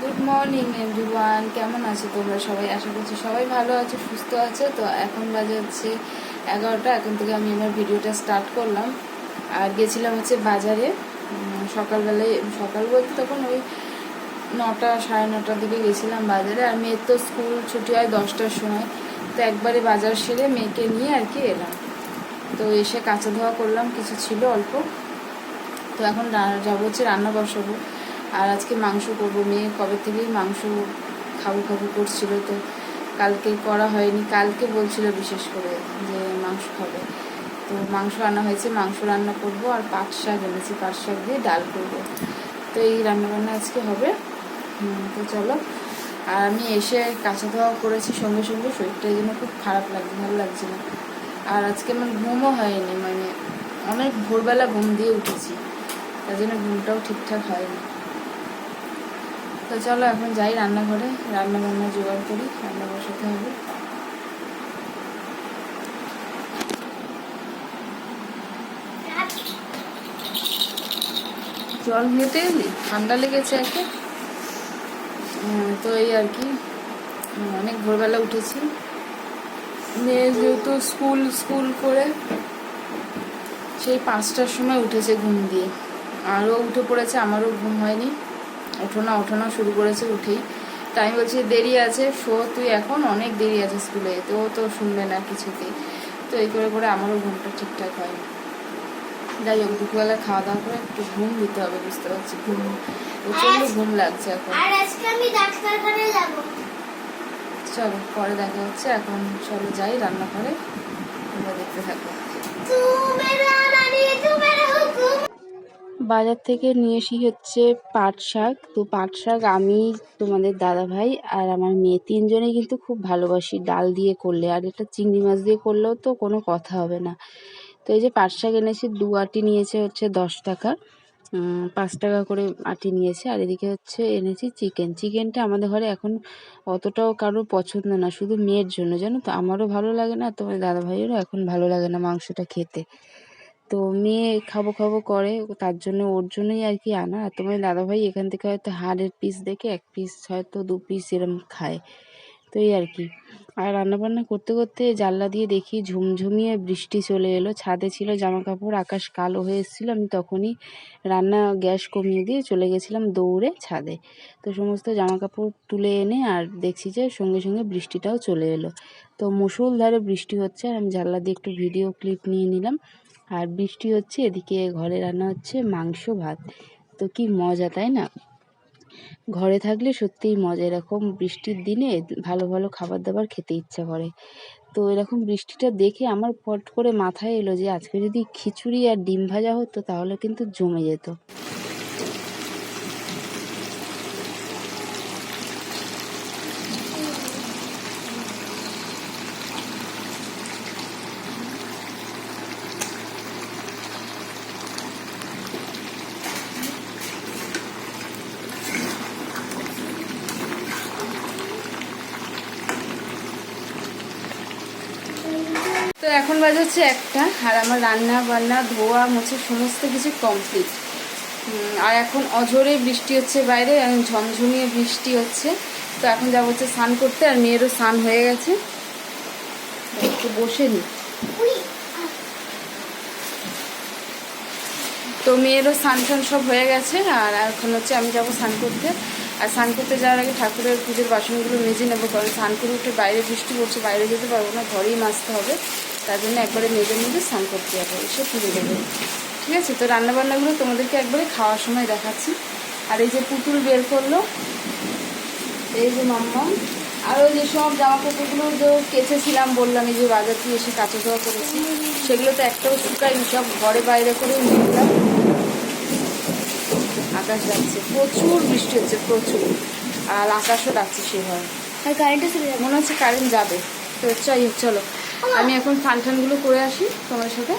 Good morning everyone কেমন আছো তোমরা সবাই? আশা করছি সবাই ভালো আছো, সুস্থ আছে। তো এখন বাজে হচ্ছে এগারোটা। এখন থেকে আমি আমার ভিডিওটা স্টার্ট করলাম। আর গেছিলাম হচ্ছে বাজারে। সকালবেলায়, সকাল বলতে তখন ওই নটা, সাড়ে নটার দিকে গেছিলাম বাজারে। আর মেয়ের তো স্কুল ছুটি হয় দশটার সময়। তো একবারে বাজার সেরে মেয়েকে নিয়ে আর কি এলাম। তো এসে কাঁচা ধোয়া করলাম, কিছু ছিল অল্প। তো এখন যাব হচ্ছে রান্না বসাবো। আর আজকে মাংস করব। মেয়ে কবে থেকেই মাংস খাব খাব করছিল তো কালকে করা হয়নি। কালকে বলছিল বিশেষ করে যে মাংস খাবে। তো মাংস আনা হয়েছে, মাংস রান্না করব আর পাট শাক এনেছি, পাট শাক দিয়ে ডাল করব। তো এই রান্না বান্না আজকে হবে। তো চলো। আর আমি এসে কাঁচা ধোয়া করেছি, সঙ্গে সঙ্গে শরীরটা এই জন্য খুব খারাপ লাগছে, ভালো লাগছে না। আর আজকে আমার ঘুমও হয়নি মানে অনেক ভোরবেলা ঘুম দিয়ে উঠেছি, তার জন্য ঘুমটাও ঠিকঠাক হয়নি। তো চলো এখন যাই রান্নাঘরে। রান্না বান্না জোগাড় করি, রান্না বসাতে হবে। জল ঘেটে এলি? ঠান্ডা লেগেছে একে। তো এই আর কি। অনেক ভোরবেলা উঠেছি। মেয়ে যেহেতু স্কুল স্কুল করে, সেই পাঁচটার সময় উঠেছে ঘুম দিয়ে। আরও উঠে পড়েছে, আমারও ঘুম হয়নি। ওঠো না ওঠো না শুরু করেছে উঠেই। তাই আমি বলছি দেরি আছে শো তুই এখন অনেক দেরি আছে স্কুলে তো তো শুনবে না কিছুতেই তো এই করে করে আমারও ঘুমটা ঠিকঠাক হয় যাই হোক দুপুরবেলা খাওয়া দাওয়া করে একটু ঘুম দিতে হবে বুঝতে পারছি। ঘুম প্রচণ্ড ঘুম লাগছে এখন। চলো পরে দেখা হচ্ছে এখন চলো যাই রান্না করে তোমরা দেখতে থাকো। বাজার থেকে নিয়ে এসি হচ্ছে পাট শাক। তো পাট শাক আমি, তোমাদের দাদা ভাই আর আমার মেয়ে তিনজনেই কিন্তু খুব ভালোবাসি। ডাল দিয়ে করলে আর এটা চিংড়ি মাছ দিয়ে করলেও তো কোনো কথা হবে না। তো এই যে পাট শাক এনেছি, দু আটি নিয়েছে হচ্ছে দশ টাকা। পাঁচ টাকা করে আটি নিয়েছে। আর এদিকে হচ্ছে এনেছি চিকেন। চিকেনটা আমাদের ঘরে এখন অতটাও কারোর পছন্দ না, শুধু মেয়ের জন্য। জানো তো, আমারও ভালো লাগে না তোমার দাদা ভাইয়েরও এখন ভালো লাগে না মাংসটা খেতে। তো মেয়ে খাব খাব করে, তার জন্য ওর জন্যই আর কি আনা। আর তোমার দাদাভাই এখান থেকে হয়তো হাড়ের পিস দেখে এক পিস হয়তো দু পিস এরম খায়। তো এই আর কি। আর রান্নাবান্না করতে করতে জানলা দিয়ে দেখি ঝুমঝুমিয়ে বৃষ্টি চলে এলো। ছাদে ছিল জামা কাপড় আকাশ কালো হয়ে এসেছিল। আমি তখনই রান্না গ্যাস কমিয়ে দিয়ে চলে গেছিলাম দৌড়ে ছাদে। তো সমস্ত জামা কাপড় তুলে এনে আর দেখছি যে সঙ্গে সঙ্গে বৃষ্টিটাও চলে এলো। তো মুষলধারে বৃষ্টি হচ্ছে আর আমি জানলা দিয়ে একটু ভিডিও ক্লিপ নিয়ে নিলাম। আর বৃষ্টি হচ্ছে, এদিকে ঘরে রান্না হচ্ছে মাংস, ভাত। তো কি মজা, তাই না? ঘরে থাকলে সত্যিই মজা। এরকম বৃষ্টির দিনে ভালো ভালো খাবার দাবার খেতে ইচ্ছা করে। তো এরকম বৃষ্টিটা দেখে আমার পট করে মাথায় এলো যে, আজকে যদি খিচুড়ি আর ডিম ভাজা হতো, তাহলে কিন্তু জমে যেত। তো এখন বাজে হচ্ছে একটা, আর আমার রান্না বান্না, ধোয়া, মুছে, সমস্ত কিছু কমপ্লিট আর এখন অঝরে বৃষ্টি হচ্ছে বাইরে ঝমঝমিয়ে বৃষ্টি হচ্ছে। তো এখন যাব হচ্ছে স্নান করতে, আর মেয়েরও স্নান হয়ে গেছে। একটু বসে নি। তো মেয়েরও স্নান টান সব হয়ে গেছে, আর এখন হচ্ছে আমি যাব স্নান করতে। আর স্নান করতে যাওয়ার আগে ঠাকুরের পুজোর বাসনগুলো মেজে নেব, কারণ স্নান করে উঠে বাইরে বৃষ্টি পড়ছে, বাইরে যেতে পারব না, ঘরেই মাজতে হবে। তার জন্য একবারে মেজে মেজে স্নান করতে যাব এসে পুজো দেবো। ঠিক আছে? তো রান্নাবান্নাগুলো তোমাদেরকে একবারে খাওয়ার সময় দেখাচ্ছি। আর এই যে পুতুল বের করল এই যে মাম্মাম। আরও যে সব জামা কাপড়গুলো যে কেচেছিলাম বললাম এই যে বাজার দিয়ে এসে কাঁচা ধোয়া করেছি সেগুলো তো একটাও শুকায়নি সব ঘরে বাইরে করে নিয়ে দিলাম আকাশ যাচ্ছে প্রচুর বৃষ্টি হচ্ছে প্রচুর। আর আকাশও ডাকছে সেভাবে। আর কারেন্টটা চলে যাবে? মনে হচ্ছে কারেন্ট যাবে। তো চাই হোক চলো। আমি এখন ফান টানগুলো করে আসি তোমার সাথে।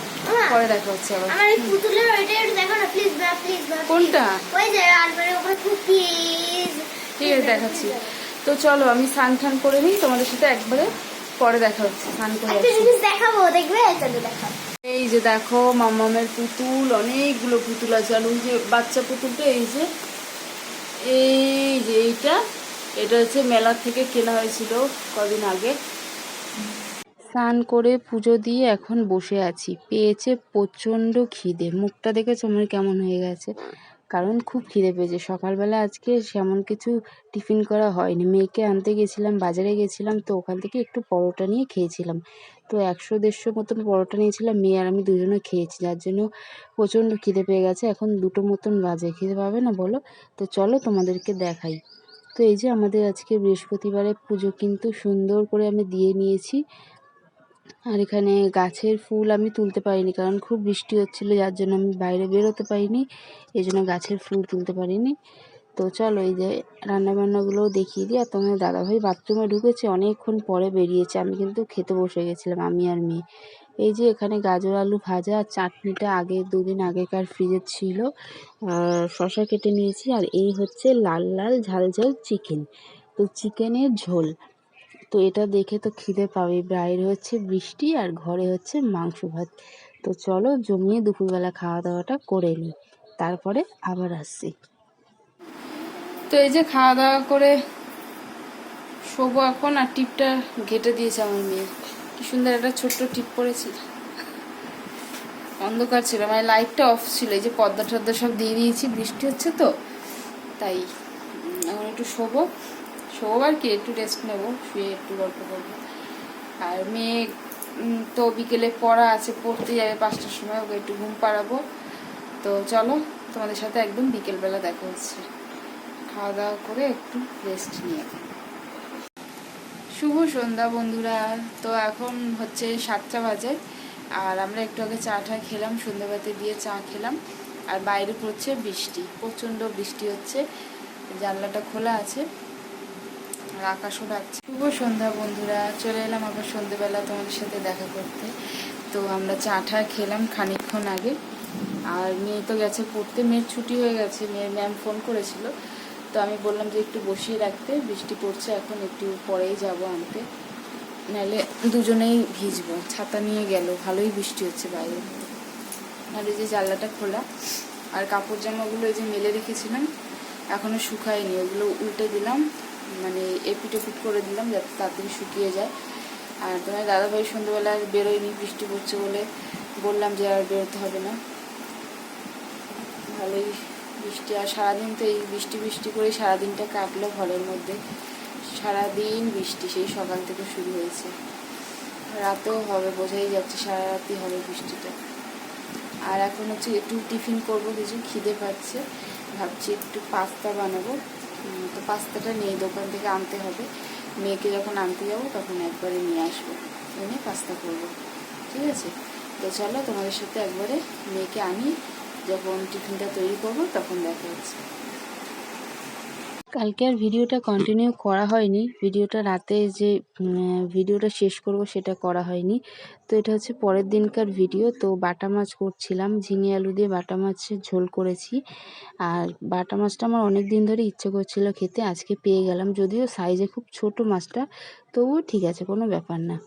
পরে দেখা হচ্ছে আবার। আমার এই পুতুলের ওইটা একটু দেখো না প্লিজ বা প্লিজ বা কোনটা? ওই যে আলমারির উপরে খুব প্লিজ ঠিক আছে দেখাচ্ছি। তো চলো আমি স্নান টান করে নিই তোমাদের সাথে একবারে পরে দেখা হচ্ছে স্নান করে দেখাবো দেখবে? চলো দেখাবো এই যে দেখো মামামের পুতুল অনেকগুলো পুতুল আছে। আর যে বাচ্চা পুতুলটা এই যে এই যে এইটা এটা হচ্ছে মেলার থেকে কেনা হয়েছিল কদিন আগে। স্নান করে পুজো দিয়ে এখন বসে আছি। পেয়েছে প্রচণ্ড খিদে। মুখটা দেখেছ? আমার কেমন হয়ে গেছে। কারণ খুব খিদে পেয়েছে। সকালবেলা আজকে সেমন কিছু টিফিন করা হয়নি। মেয়েকে আনতে গেছিলাম, বাজারে গেছিলাম, তো ওখান থেকে একটু পরোটা নিয়ে খেয়েছিলাম। তো একশো দেড়শো মতন পরোটা নিয়েছিলাম। মেয়ে আর আমি দুজনে খেয়েছি, যার জন্য প্রচণ্ড খিদে পেয়ে গেছে। এখন দুটো মতন বাজে। খিদে পাবে না বলো? তো চলো তোমাদেরকে দেখাই। তো এই যে আমাদের আজকে বৃহস্পতিবারে পুজো কিন্তু সুন্দর করে আমি দিয়ে নিয়েছি। আর এখানে গাছের ফুল আমি তুলতে পারিনি, কারণ খুব বৃষ্টি হচ্ছিল, যার জন্য আমি বাইরে বেরোতে পারিনি, এই জন্য গাছের ফুল তুলতে পারিনি। তো চলো এই যে রান্নাবান্নাগুলোও দেখিয়ে দিই, আর তোমার দাদাভাই বাথরুমে ঢুকেছে, অনেকক্ষণ পরে বেরিয়েছে, আমি কিন্তু খেতে বসে গেছিলাম, আমি আর মেয়ে। এই যে এখানে গাজর, আলু ভাজা আর চাটনিটা আগে, দুদিন আগেকার ফ্রিজে ছিল, আর শশা কেটে নিয়েছি, আর এই হচ্ছে লাল লাল ঝাল ঝাল চিকেন তো চিকেনের ঝোল। তো এটা দেখে তো খিদে পাবে। বাইরে হচ্ছে বৃষ্টি আর ঘরে হচ্ছে মাংস ভাত। তো চলো জমিয়ে দুপুরবেলা খাওয়া দাওয়াটা করে নিই। তারপরে আবার আসছি। তো এই যে খাওয়া দাওয়া করে শোবো এখন আর টিপটা ঘেটে দিয়েছে আমার মেয়ে। কি সুন্দর একটা ছোট্ট টিপ পড়েছি। অন্ধকার ছিল মানে লাইটটা অফ ছিল। এই যে পর্দা টর্দা সব দিয়ে দিয়েছি, বৃষ্টি হচ্ছে তো। তাই এখন একটু শোবো। শোবো আর কি একটু রেস্ট নেব, শুয়ে একটু গল্প করব। আর মেয়ে তো বিকেলে পড়া আছে, পড়তে যাবে পাঁচটার সময়, ওকে একটু ঘুম পাড়াবো। তো চলো, তোমাদের সাথে একদম বিকেলবেলা দেখা হচ্ছে। খাওয়া দাওয়া করে একটু রেস্ট নিয়ে শুভ সন্ধ্যা বন্ধুরা। তো এখন হচ্ছে সাতটা বাজে, আর আমরা একটু আগে চা টা খেলাম সন্ধ্যাবাতি দিয়ে চা খেলাম, আর বাইরে পড়ছে বৃষ্টি, প্রচণ্ড বৃষ্টি হচ্ছে, জানলাটা খোলা আছে। আর আকাশও ডাকছে। শুভ সন্ধ্যা বন্ধুরা, চলে এলাম আবার সন্ধ্যেবেলা তোমাদের সাথে দেখা করতে। তো আমরা চা খেলাম খানিকক্ষণ আগে। আর মেয়ে তো গেছে পড়তে, মেয়ের ছুটি হয়ে গেছে, মেয়ের ম্যাম ফোন করেছিল। তো আমি বললাম যে একটু বসিয়ে রাখতে, বৃষ্টি পড়ছে এখন, একটু পরেই যাব আনতে। নাহলে দুজনেই ভিজবো, ছাতা নিয়ে গেল, ভালোই বৃষ্টি হচ্ছে বাইরে। আর এই যে জানলাটা খোলা, আর কাপড় জামাগুলো এই যে মেলে রেখেছিলাম, এখনও শুকায়নি, ওগুলো উল্টে দিলাম। মানে এপিট ওপিট করে দিলাম যাতে তাড়াতাড়ি শুকিয়ে যায়। আর তোমার দাদাভাই সন্ধ্যেবেলা আর বেরোয়নি, বৃষ্টি পড়ছে বলে বললাম যে আর বেরোতে হবে না। ভালোই বৃষ্টি, আর সারাদিন তো এই বৃষ্টি বৃষ্টি করে সারাদিনটা কাটলো ঘরের মধ্যে। সারাদিন বৃষ্টি, সেই সকাল থেকে শুরু হয়েছে। রাতেও হবে, বোঝাই যাচ্ছে সারা রাতই হবে বৃষ্টিটা। আর এখন হচ্ছে একটু টিফিন করব, কিছু খিদে পাচ্ছে। ভাবছি একটু পাস্তা বানাবো। তো পাস্তাটা নিয়ে দোকান থেকে আনতে হবে। মেয়েকে যখন আনতে যাব, তখন একবারে নিয়ে আসব। এনে পাস্তা করব। ঠিক আছে? তো চলো তোমাদের সাথে একবারে মেয়েকে আনি, যখন টিফিনটা তৈরি করব, তখন দেখা হচ্ছে। কালকে আর ভিডিওটা কন্টিনিউ করা হয়নি। ভিডিওটা রাতে যে ভিডিওটা শেষ করব সেটা করা হয়নি। তো এটা হচ্ছে পরের দিনকার ভিডিও। তো বাটা মাছ করছিলাম, ঝিঙে আলু দিয়ে বাটা মাছের ঝোল করেছি। আর বাটা মাছটা আমার অনেক দিন ধরে ইচ্ছে করছিল খেতে, আজকে পেয়ে গেলাম। যদিও সাইজে খুব ছোট মাছটা, তবুও ঠিক আছে, কোনো ব্যাপার না।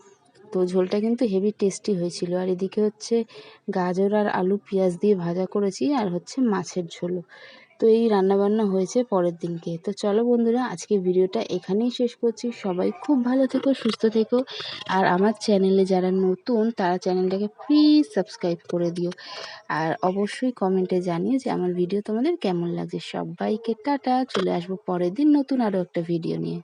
তো ঝোলটা কিন্তু হেভি টেস্টি হয়েছিল। আর এদিকে হচ্ছে গাজর আর আলু পেঁয়াজ দিয়ে ভাজা করেছি, আর হচ্ছে মাছের ঝোলও। তো এই রান্নাবান্না হয়েছে পরের দিনকে। তো চলো বন্ধুরা আজকে ভিডিওটা এখানেই শেষ করছি। সবাই খুব ভালো থেকো, সুস্থ থেকো। আর আমার চ্যানেলে যারা নতুন, তারা চ্যানেলটাকে প্লিজ সাবস্ক্রাইব করে দিও। আর অবশ্যই কমেন্টে জানিও যে আমার ভিডিও তোমাদের কেমন লাগছে। সবাইকে টাটা, চলে আসব পরের দিন নতুন আরও একটা ভিডিও নিয়ে।